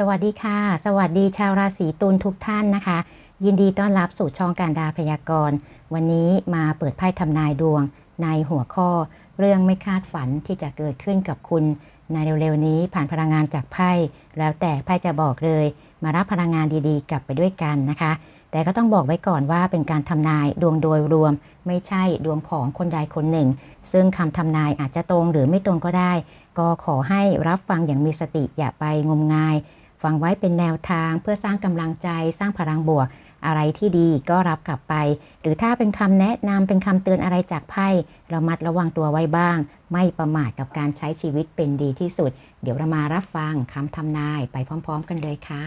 สวัสดีค่ะ สวัสดีชาวราศีตุลทุกท่านนะคะ ยินดีต้อนรับสู่ช่องการดาพยากรณ์ วันนี้มาเปิดไพ่ทำนายดวง ในหัวข้อ เรื่องไม่คาดฝันที่จะเกิดขึ้นกับคุณ ในเร็วๆนี้ผ่านพลังงานจากไพ่แล้วแต่ไพ่จะบอกเลย มารับพลังงานดีๆ กลับไปด้วยกันนะคะ แต่ก็ต้องบอกไว้ก่อนว่าเป็นการทำนายดวงโดยรวม ไม่ใช่ดวงของคนใดคนหนึ่ง ซึ่งคำทำนายอาจจะตรงหรือไม่ตรงก็ได้ ก็ขอให้รับฟังอย่างมีสติอย่าไปงมงาย ฟังไว้เป็นแนวทางเพื่อสร้างกำลังใจสร้างพลังบวก อะไรที่ดีก็รับกลับไป หรือถ้าเป็นคำแนะนำเป็นคำเตือนอะไรจากไพ่เรามัดระวังตัวไว้บ้าง ไม่ประมาทกับการใช้ชีวิตเป็นดีที่สุด เดี๋ยวเรามารับฟังคำทำนายไปพร้อม ๆ กันเลยค่ะ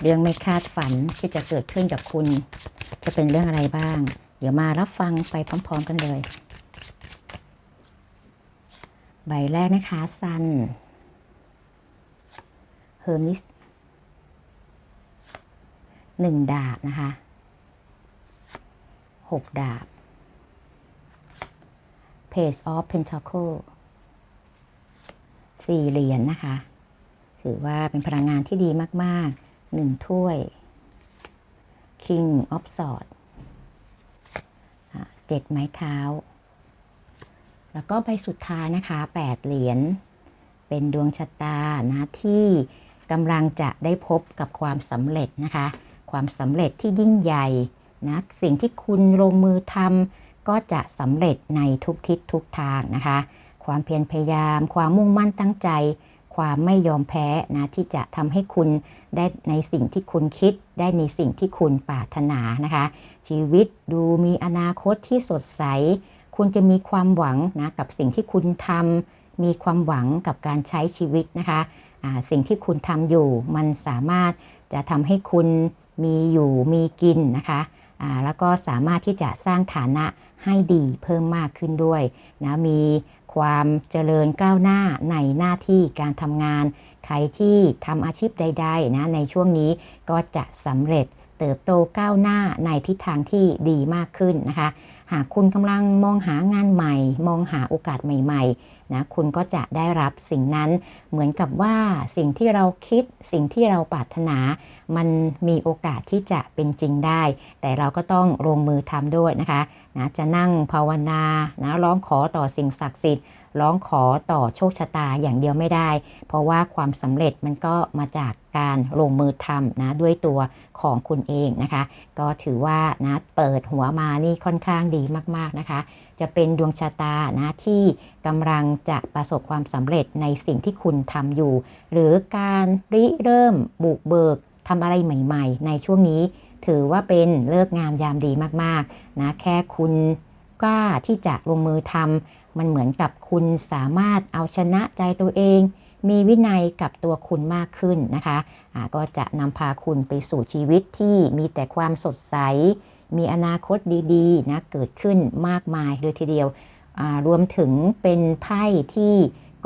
เรื่องไม่คาดฝันที่จะเกิดขึ้นกับคุณ จะเป็นเรื่องอะไรบ้าง เดี๋ยวมารับฟังไปพร้อม ๆ กันเลย ใบแรกนะคะซันเฮอร์มิสหนึ่งดาบนะคะหกดาบ Page of Pentacle สี่เหรียญนนะคะ ถือว่าเป็นพลังงานที่ดีมากๆหนึ่งถ้วย King of Swords อะเจ็ดไม้เท้า แล้วก็ใบสุดท้ายนะคะแปดเหรียญเป็นดวงชะตานะที่กำลังจะได้พบกับความสำเร็จนะคะ ความสำเร็จที่ยิ่งใหญ่นะสิ่งที่คุณลงมือทำก็จะสำเร็จในทุกทิศทุกทางนะคะ ความเพียรพยายาม ความมุ่งมั่นตั้งใจ ความไม่ยอมแพ้นะที่จะทำให้คุณได้ในสิ่งที่คุณคิด ได้ในสิ่งที่คุณปรารถนานะคะ ชีวิตดูมีอนาคตที่สดใส คุณจะมีความหวังนะกับสิ่งที่คุณทำมีความหวังกับการใช้ชีวิตนะคะะสิ่งที่คุณทำอยู่มันสามารถจะทำให้คุณมีอยู่มีกินนะคะะแล้วก็สามารถที่จะสร้างฐานะให้ดีเพิ่มมากขึ้นด้วยนะมีความเจริญก้าวหน้าในหน้าที่การทำงาน ใครที่ทำอาชีพใดๆนะในช่วงนี้ก็จะสำเร็จเติบโตก้าวหน้าในทิศทางที่ดีมากขึ้นนะคะ หากคุณกำลังมองหางานใหม่ มองหาโอกาสใหม่ๆนะคุณก็จะได้รับสิ่งนั้นเหมือนกับว่าสิ่งที่เราคิดสิ่งที่เราปรารถนา มันมีโอกาสที่จะเป็นจริงได้ แต่เราก็ต้องลงมือทำด้วยนะคะนะจะนั่งภาวนานะร้องขอต่อสิ่งศักดิ์สิทธิ์ ร้องขอต่อโชคชะตาอย่างเดียวไม่ได้ เพราะว่าความสำเร็จมันก็มาจากการลงมือทำนะด้วยตัวของคุณเองนะคะ ก็ถือว่านะเปิดหัวมานี่ค่อนข้างดีมากๆนะคะ จะเป็นดวงชะตานะที่กำลังจะประสบความสำเร็จในสิ่งที่คุณทำอยู่ หรือการริเริ่มบุกเบิกทำอะไรใหม่ ๆ ในช่วงนี้ ถือว่าเป็นเลิกงามยามดีมากๆนะแค่คุณกล้าที่จะลงมือทำ มันเหมือนกับคุณสามารถเอาชนะใจตัวเอง มีวินัยกับตัวคุณมากขึ้นนะคะะก็จะนำพาคุณไปสู่ชีวิตที่มีแต่ความสดใส มีอนาคตดีๆนะเกิดขึ้นมากมายเลยทีเดียว รวมถึงเป็นไพ่ที่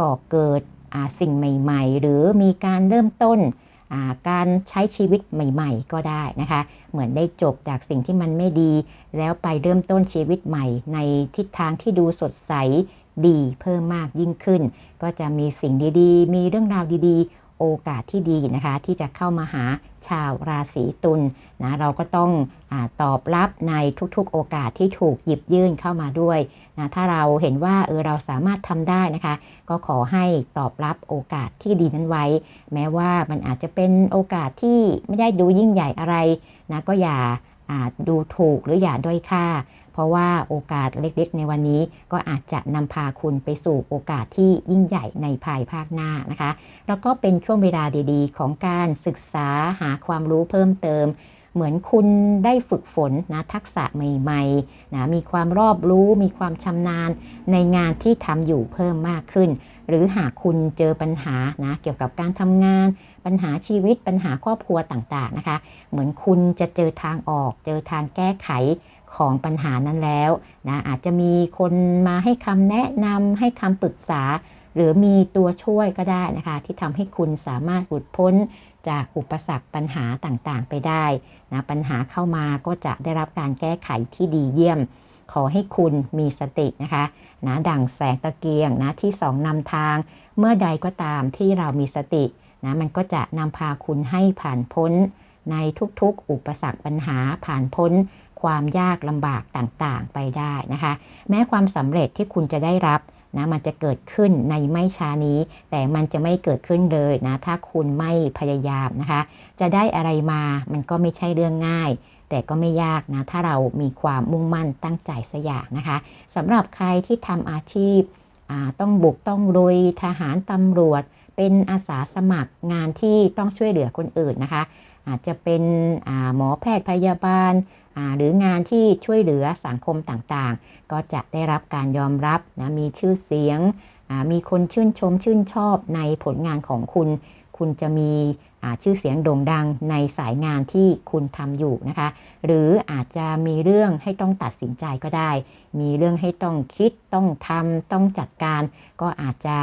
ก่อเกิดสิ่งใหม่ ๆ หรือมีการเริ่มต้นการใช้ชีวิตใหม่ ๆ ก็ได้นะคะ เหมือนได้จบจากสิ่งที่มันไม่ดี แล้วไปเริ่มต้นชีวิตใหม่ ในทิศทางที่ดูสดใสดีเพิ่มมากยิ่งขึ้น ก็จะมีสิ่งดีๆ มีเรื่องราวดีๆ โอกาสที่ดีนะคะ ที่จะเข้ามาหาชาวราศีตุลนะเราก็ต้องอตอบรับในทุกๆ โอกาสที่ถูกหยิบยื่นเข้ามาด้วยนะถ้าเราเห็นว่าเออเราสามารถทำได้นะคะ ก็ขอให้ตอบรับโอกาสที่ดีนั้นไว้ แม้ว่ามันอาจจะเป็นโอกาสที่ไม่ได้ดูยิ่งใหญ่อะไรนะก็อย่าดูถูกหรืออย่าด้อยค่า ราะว่าโอกาสเล็กๆ ในวันนี้ก็อาจจะนำพาคุณไปสู่โอกาสที่ยิ่งใหญ่ในภายภาคหน้านะคะ แล้วก็เป็นช่วงเวลาดีๆ ของการศึกษาหาความรู้เพิ่มเติม เหมือนคุณได้ฝึกฝนนะทักษะใหม่ๆนะมีความรอบรู้ มีความชำนาญในงานที่ทำอยู่เพิ่มมากขึ้น หรือหากคุณเจอปัญหานะเกี่ยวกับการทำงานปัญหาชีวิตปัญหาครอบครัวต่างๆนะคะ เหมือนคุณจะเจอทางออก เจอทางแก้ไข ของปัญหานั้นแล้วนะอาจจะมีคนมาให้คำแนะนำให้คำปรึกษา หรือมีตัวช่วยก็ได้นะคะ ที่ทำให้คุณสามารถหลุดพ้นจากอุปสรรคปัญหาต่างๆ ไปได้นะปัญหาเข้ามาก็จะได้รับการแก้ไขที่ดีเยี่ยม ขอให้คุณมีสตินะคะนะดังแสงตะเกียงนะที่สองนำทาง เมื่อใดก็ตามที่เรามีสตินะมันก็จะนำพาคุณให้ผ่านพ้นในทุกๆ อุปสรรคปัญหาผ่านพ้น ความยากลำบากต่างๆไปได้นะคะ แม้ความสำเร็จที่คุณจะได้รับนะมันจะเกิดขึ้นในไม่ช้านี้ แต่มันจะไม่เกิดขึ้นเลยนะ ถ้าคุณไม่พยายามนะคะ จะได้อะไรมามันก็ไม่ใช่เรื่องง่าย แต่ก็ไม่ยากนะ ถ้าเรามีความมุ่งมั่นตั้งใจสักอย่างนะคะสำหรับใครที่ทำอาชีพต้องบุกต้องลุยทหารตำรวจ เป็นอาสาสมัครงานที่ต้องช่วยเหลือคนอื่นนะคะ อาจจะเป็นหมอแพทย์พยาบาล หรืองานที่ช่วยเหลือสังคมต่างๆ ก็จะได้รับการยอมรับนะมีชื่อเสียง มีคนชื่นชมชื่นชอบในผลงานของคุณ คุณจะมีชื่อเสียงโด่งดังในสายงานที่คุณทำอยู่นะคะ หรืออาจจะมีเรื่องให้ต้องตัดสินใจก็ได้ มีเรื่องให้ต้องคิดต้องทำต้องจัดการ ก็อาจจะ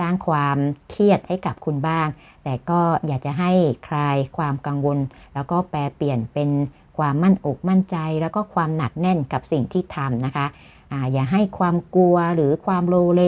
สร้างความเครียดให้กับคุณบ้าง แต่ก็อยากจะให้คลายความกังวล แล้วก็แปลเปลี่ยนเป็น ความมั่นอกมั่นใจ แล้วก็ความหนักแน่นกับสิ่งที่ทำนะคะออย่าให้ความกลัวหรือความโลเล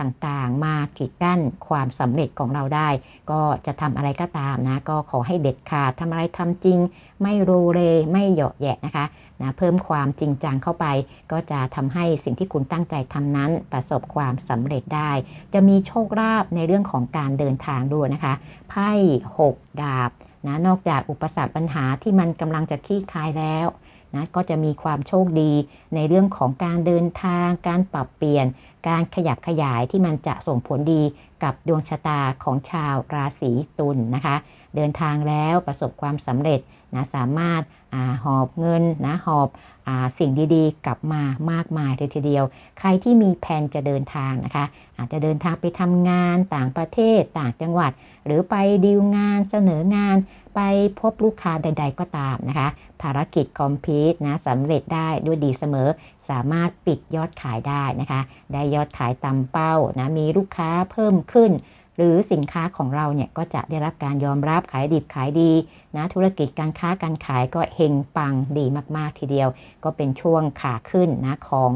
ต่างๆ มากีดกั้นความสำเร็จของเราได้ ก็จะทำอะไรก็ตามนะ ก็ขอให้เด็ดขาดทำอะไรทำจริง ไม่โลเลไม่เหยาะแยะนะคะนะเพิ่มความจริงจังเข้าไป ก็จะทำให้สิ่งที่คุณตั้งใจทำนั้นประสบความสำเร็จได้ จะมีโชคลาภในเรื่องของการเดินทางด้วยนะคะไพ่6ดาบ นะนอกจากอุปสรรคปัญหาที่มันกำลังจะคลี่คลายแล้วนะก็จะมีความโชคดีในเรื่องของการเดินทาง การปรับเปลี่ยน การขยับขยายที่มันจะส่งผลดีกับดวงชะตาของชาวราศีตุลนนะคะ เดินทางแล้วประสบความสำเร็จนะสามารถอหอบเงินนะหอบ สิ่งดีๆ กลับมามากมายเลยทีเดียว ใครที่มีแผนจะเดินทางนะคะ อาจจะเดินทางไปทำงานต่างประเทศต่างจังหวัด หรือไปดีลงานเสนองาน ไปพบลูกค้าใด ๆ ก็ตามนะคะ ภารกิจคอมพิวต์นะสำเร็จได้ด้วยดีเสมอ สามารถปิดยอดขายได้นะคะ ได้ยอดขายตามเป้านะมีลูกค้าเพิ่มขึ้น หรือสินค้าของเราเนี่ยก็จะได้รับการยอมรับขายดิบขายดีนะธุรกิจการค้าการขายก็เฮงปังดีมาก ๆ ทีเดียว ก็เป็นช่วงขาขึ้นนะของ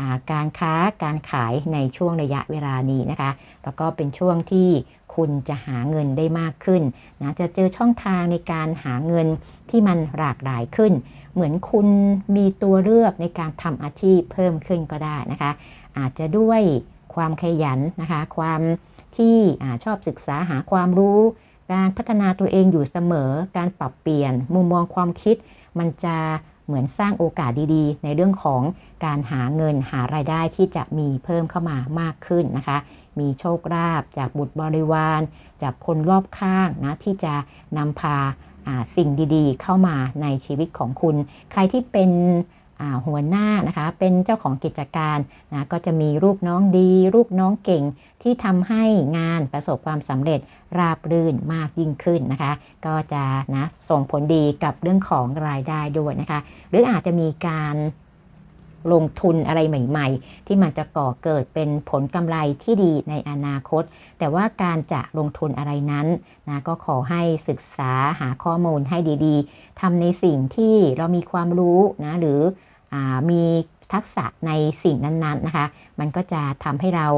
อการค้าการขายในช่วงระยะเวลานี้นะคะ แล้วก็เป็นช่วงที่คุณจะหาเงินได้มากขึ้นนะจะเจอช่องทางในการหาเงินที่มันหลากหลายขึ้น เหมือนคุณมีตัวเลือกในการทำอาชีพเพิ่มขึ้นก็ได้นะคะ อาจจะด้วยความขยันนะคะ ความ ที่อชอบศึกษาหาความรู้ การพัฒนาตัวเองอยู่เสมอ การปรับเปลี่ยน มุมมองความคิด มันจะเหมือนสร้างโอกาสดีๆ ในเรื่องของการหาเงินหารายได้ที่จะมีเพิ่มเข้ามามากขึ้นนะคะ มีโชคลาภจากบุตรบริวาร จากคนรอบข้างนะที่จะนำพาสิ่งดีๆ เข้ามาในชีวิตของคุณ ใครที่เป็น หัวหน้านะคะเป็นเจ้าของกิจการนะก็จะมีลูกน้องดี ลูกน้องเก่งที่ทำให้งานประสบความสำเร็จราบรื่นมากยิ่งขึ้นนะคะ ก็จะนะส่งผลดีกับเรื่องของรายได้ด้วยนะคะ หรืออาจจะมีการลงทุนอะไรใหม่ ๆ ที่มันจะก่อเกิดเป็นผลกำไรที่ดีในอนาคต แต่ว่าการจะลงทุนอะไรนั้นนะก็ขอให้ศึกษาหาข้อมูลให้ดี ๆทำในสิ่งที่เรามีความรู้นะหรืออ มีทักษะในสิ่งนั้นๆนะคะ มันก็จะทำให้เรา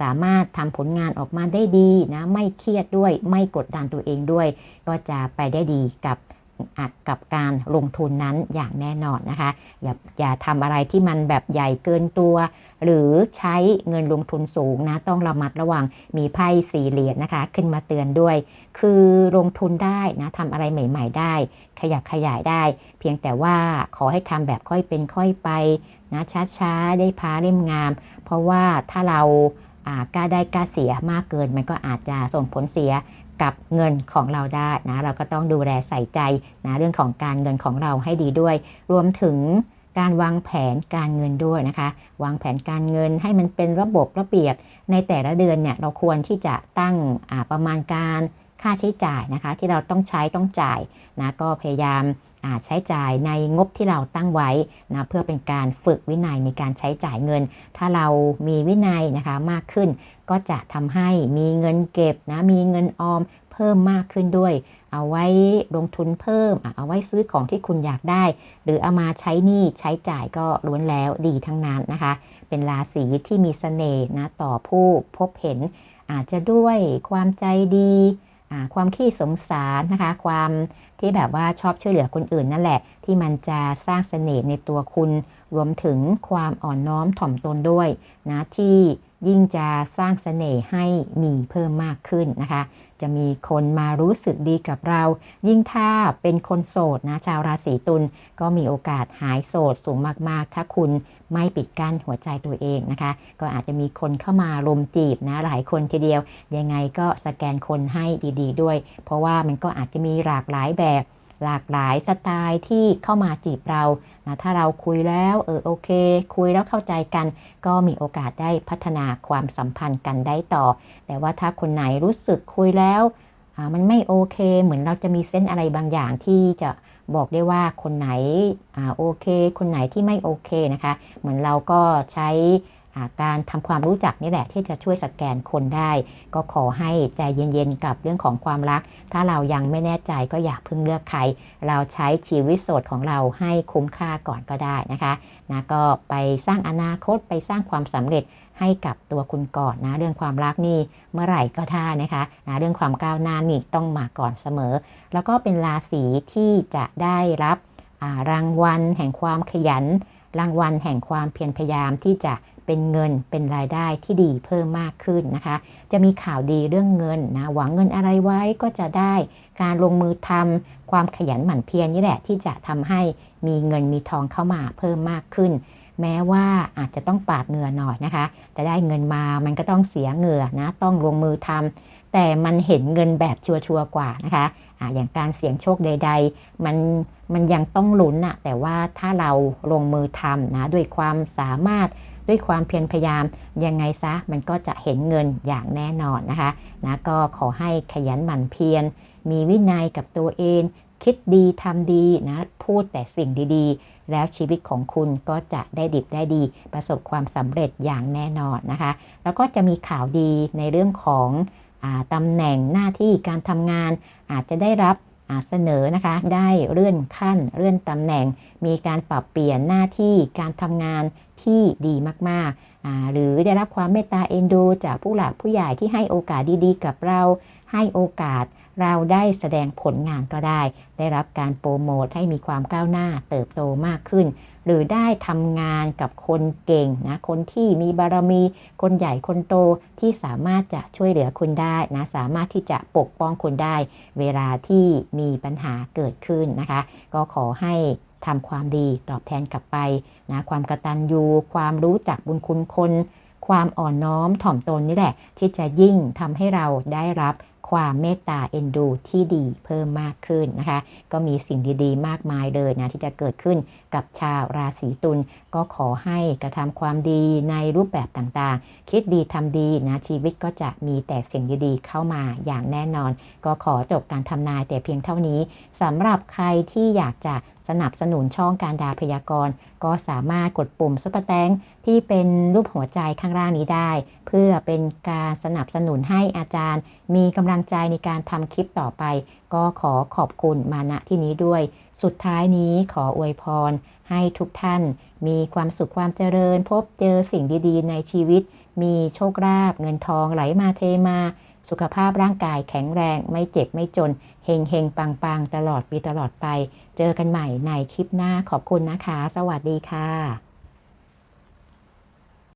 สามารถทำผลงานออกมาได้ดีนะ ไม่เครียดด้วย ไม่กดดันตัวเองด้วย ก็จะไปได้ดีกับ กับการลงทุนนั้นอย่างแน่นอนนะคะ อย่าอย่าทำอะไรที่มันแบบใหญ่เกินตัว หรือใช้เงินลงทุนสูงนะต้องระมัดระวังมีไพ่สี่เหรียญนะคะ ขึ้นมาเตือนด้วย คือลงทุนได้นะทำอะไรใหม่ ๆ ได้ ขยับขยายได้ เพียงแต่ว่าขอให้ทำแบบค่อยเป็นค่อยไปนะช้าๆได้พาเล่มงาม เพราะว่าถ้าเรากล้าได้กล้าเสียมากเกินมันก็อาจจะส่งผลเสีย กับเงินของเราได้นะเราก็ต้องดูแลใส่ใจนะเรื่องของการเงินของเราให้ดีด้วย รวมถึงการวางแผนการเงินด้วยนะคะ วางแผนการเงินให้มันเป็นระบบระเบียบ ในแต่ละเดือนเนี่ยเราควรที่จะตั้งประมาณการค่าใช้จ่ายนะคะ ที่เราต้องใช้ต้องจ่ายนะก็พยายาม ใช้จ่ายในงบที่เราตั้งไว้นะเพื่อเป็นการฝึกวินัยในการใช้จ่ายเงิน ถ้าเรามีวินัยนะคะมากขึ้น ก็จะทำให้มีเงินเก็บนะมีเงินออมเพิ่มมากขึ้นด้วย เอาไว้ลงทุนเพิ่ม เอาไว้ซื้อของที่คุณอยากได้ หรือเอามาใช้หนี้ใช้จ่ายก็ล้วนแล้วดีทั้งนั้นนะคะ เป็นราศีที่มีเสน่ห์นะต่อผู้พบเห็นอาจจะด้วยความใจดี ความขี้สงสารนะคะ ความที่แบบว่าชอบช่วยเหลือคนอื่นนั่นแหละ ที่มันจะสร้างเสน่ห์ในตัวคุณ รวมถึงความอ่อนน้อมถ่อมตนด้วยนะที่ยิ่งจะสร้างเสน่ห์ให้มีเพิ่มมากขึ้นนะคะ จะมีคนมารู้สึกดีกับเรา ยิ่งถ้าเป็นคนโสดนะชาวราศีตุลก็มีโอกาสหายโสดสูงมากๆ ถ้าคุณ ไม่ปิดกั้นหัวใจตัวเองนะคะ ก็อาจจะมีคนเข้ามารุมจีบนะหลายคนทีเดียว ยังไงก็สแกนคนให้ดีๆด้วย เพราะว่ามันก็อาจจะมีหลากหลายแบบหลากหลายสไตล์ที่เข้ามาจีบเรานะถ้าเราคุยแล้วเออโอเค คุยแล้วเข้าใจกัน ก็มีโอกาสได้พัฒนาความสัมพันธ์กันได้ต่อ แต่ว่าถ้าคนไหนรู้สึกคุยแล้วมันไม่โอเค เหมือนเราจะมีเส้นอะไรบางอย่างที่จะ บอกได้ว่าคนไหนอโอเค คนไหนที่ไม่โอเคนะคะ เหมือนเราก็ใช้การทำความรู้จักนี่แหละที่จะช่วยสแกนคนได้ ก็ขอให้ใจเย็นๆกับเรื่องของความรัก ถ้าเรายังไม่แน่ใจก็อย่าเพิ่งเลือกใคร เราใช้ชีวิตโสดของเราให้คุ้มค่าก่อนก็ได้นะคะนะก็ไปสร้างอนาคตไปสร้างความสำเร็จ ให้กับตัวคุณก่อนนะ เรื่องความรักนี่เมื่อไหร่ก็ท่านะคะนะเรื่องความก้าวหน้านี่ต้องมาก่อนเสมอ แล้วก็เป็นราศีที่จะได้รับรางวัลแห่งความขยัน รางวัลแห่งความเพียรพยายามที่จะเป็นเงินเป็นรายได้ที่ดีเพิ่มมากขึ้นนะคะ จะมีข่าวดีเรื่องเงินนะหวังเงินอะไรไว้ก็จะได้การลงมือทำความขยันหมั่นเพียรนี่แหละที่จะทำให้มีเงินมีทองเข้ามาเพิ่มมากขึ้น แม้ว่าอาจจะต้องปาดเหงื่อหน่อยนะคะ จะได้เงินมามันก็ต้องเสียเหงื่อนะ ต้องลงมือทำแต่มันเห็นเงินแบบชัวร์กว่านะคะอะอย่างการเสี่ยงโชคใด ๆ มันมันยังต้องลุ้นอะแต่ว่าถ้าเราลงมือทำนะด้วยความสามารถด้วยความเพียรพยายามยังไงซะมันก็จะเห็นเงินอย่างแน่นอนนะคะนะก็ขอให้ขยันหมั่นเพียรมีวินัยกับตัวเอง คิดดีทำดีนะพูดแต่สิ่งดีๆ แล้วชีวิตของคุณก็จะได้ดิบได้ดี ประสบความสำเร็จอย่างแน่นอนนะคะ แล้วก็จะมีข่าวดีในเรื่องของอตำแหน่งหน้าที่การทำงาน อาจจะได้รับเสนอนะคะ ได้เลื่อนขั้นเลื่อนตำแหน่ง มีการปรับเปลี่ยนหน้าที่การทำงานที่ดีมากๆ หรือได้รับความเมตตาเอ็นดูจากผู้หลักผู้ใหญ่ที่ให้โอกาสดีๆ กับเรา ให้โอกาส เราได้แสดงผลงานก็ได้ ได้รับการโปรโมทให้มีความก้าวหน้าเติบโตมากขึ้น หรือได้ทำงานกับคนเก่งนะคนที่มีบารมี คนใหญ่คนโตที่สามารถจะช่วยเหลือคุณได้นะสามารถที่จะปกป้องคุณได้ เวลาที่มีปัญหาเกิดขึ้นนะคะ ก็ขอให้ทำความดีตอบแทนกลับไปนะความกระตัญญูความรู้จักบุญคุณคนความอ่อนน้อมถ่อมตนนี่แหละ ที่จะยิ่งทำให้เราได้รับ ความเมตตาเอ็นดูที่ดีเพิ่มมากขึ้นนะคะ ก็มีสิ่งดีๆ มากมายเลยนะที่จะเกิดขึ้นกับชาวราศีตุลก็ขอให้กระทำความดีในรูปแบบต่างๆ คิดดีทำดีนะชีวิตก็จะมีแต่สิ่งดีๆ เข้ามาอย่างแน่นอน ก็ขอจบการทำนายแต่เพียงเท่านี้สำหรับใครที่อยากจะ สนับสนุนช่องการดาพยากรณ์ ก็สามารถกดปุ่มซุปเปอร์แตงที่เป็นรูปหัวใจข้างล่างนี้ได้ เพื่อเป็นการสนับสนุนให้อาจารย์ มีกำลังใจในการทำคลิปต่อไป ก็ขอขอบคุณมาณที่นี้ด้วย สุดท้ายนี้ขออวยพร ให้ทุกท่าน มีความสุขความเจริญ พบเจอสิ่งดีๆ ในชีวิต มีโชคลาภเงินทองไหลมาเทมาสุขภาพร่างกายแข็งแรงไม่เจ็บไม่จน เฮงเฮงปังปังตลอดปีตลอดไป เจอกันใหม่ในคลิปหน้าขอบคุณนะคะ สวัสดีค่ะ